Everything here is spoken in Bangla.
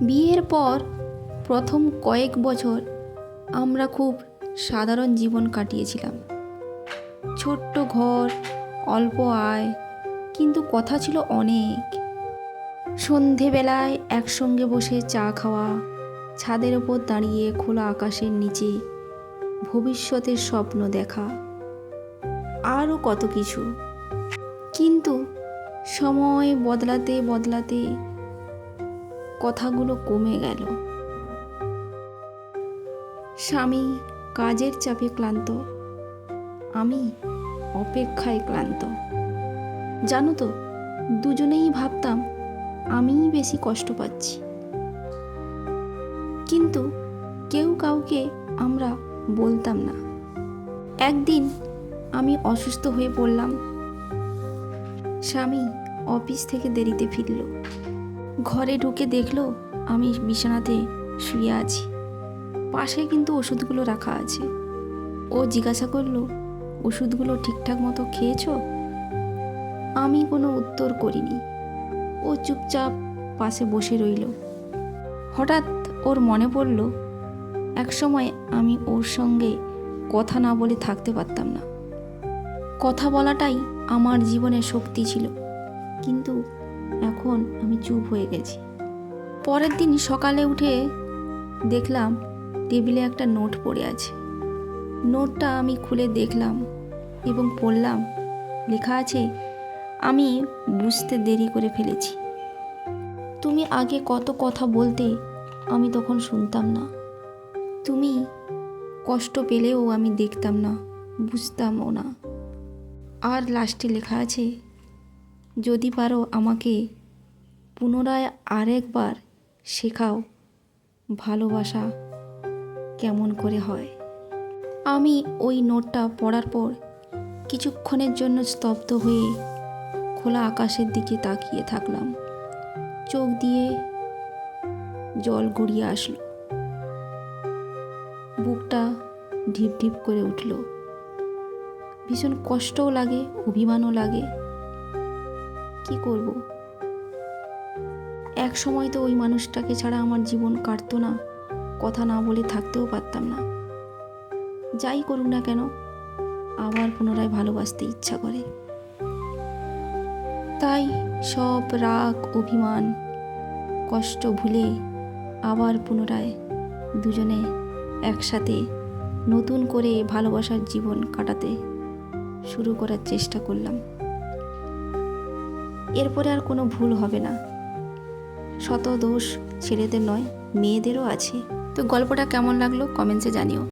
বিয়ের পর প্রথম কয়েক বছর আমরা খুব সাধারণ জীবন কাটিয়েছিলাম। ছোট্ট ঘর, অল্প আয়, কিন্তু কথা ছিল অনেক। সন্ধেবেলায় একসঙ্গে বসে চা খাওয়া, ছাদের ওপর দাঁড়িয়ে খোলা আকাশের নিচে ভবিষ্যতের স্বপ্ন দেখা, আরও কত কিছু। কিন্তু সময় বদলাতে বদলাতে কথাগুলো কমে গেল। স্বামী কাজের চাপে ক্লান্ত, আমি অপেক্ষায় ক্লান্ত। জানো তো, দুজনেই ভাবতাম আমিই বেশি কষ্ট পাচ্ছি। কিন্তু কেউ কাউকে আমরা বলতাম না। একদিন আমি অসুস্থ হয়ে পড়লাম। স্বামী অফিস থেকে দেরিতে ফিরল। ঘরে ঢুকে দেখল আমি বিছানাতে শুয়ে আছি। পাশে কিন্তু ওষুধগুলো রাখা আছে। ও জিজ্ঞাসা করল, ওষুধগুলো ঠিকঠাক মতো খেয়েছো? আমি কোনো উত্তর করিনি। ও চুপচাপ পাশে বসে রইল। হঠাৎ ওর মনে পড়ল, একসময় আমি ওর সঙ্গে কথা না বলে থাকতে পারতাম না। কথা বলাটাই আমার জীবনে শক্তি ছিল। কিন্তু এখন আমি চুপ হয়ে গেছি। পরের দিন সকালে উঠে দেখলাম টেবিলে একটা নোট পড়ে আছে। নোটটা আমি খুলে দেখলাম এবং পড়লাম, লেখা আছে, আমি বুঝতে দেরি করে ফেলেছি। তুমি আগে কত কথা বলতে আমি তখন শুনতাম না। তুমি কষ্ট পেলেও আমি দেখতাম না, বুঝতামও না। আর লাস্টে লেখা আছে, যদি পারো আমাকে পুনরায় আরেকবার শেখাও ভালোবাসা কেমন করে হয়। আমি ওই নোটটা পড়ার পর কিছুক্ষণের জন্য স্তব্ধ হয়ে খোলা আকাশের দিকে তাকিয়ে থাকলাম। চোখ দিয়ে জল গড়িয়ে আসলো। বুকটা ঢিপ ঢিপ করে উঠল। ভীষণ কষ্টও লাগে, অভিমানও লাগে। কি করব? এক সময় তো ওই মানুষটাকে ছাড়া আমার জীবন কাটতো না। কথা না বলে থাকতেও পারতাম না। যাই করুক না কেন, আবার পুনরায় ভালোবাসতে ইচ্ছা করে। তাই সব রাগ, অভিমান, কষ্ট ভুলে আবার পুনরায় দুজনে একসাথে নতুন করে ভালোবাসার জীবন কাটাতে শুরু করার চেষ্টা করলাম। এরপরে আর কোনো ভুল হবে না। শত দোষ ছেলেদের নয় মেয়েদেরও আছে। তো গল্পটা কেমন লাগল কমেন্টসে জানিও।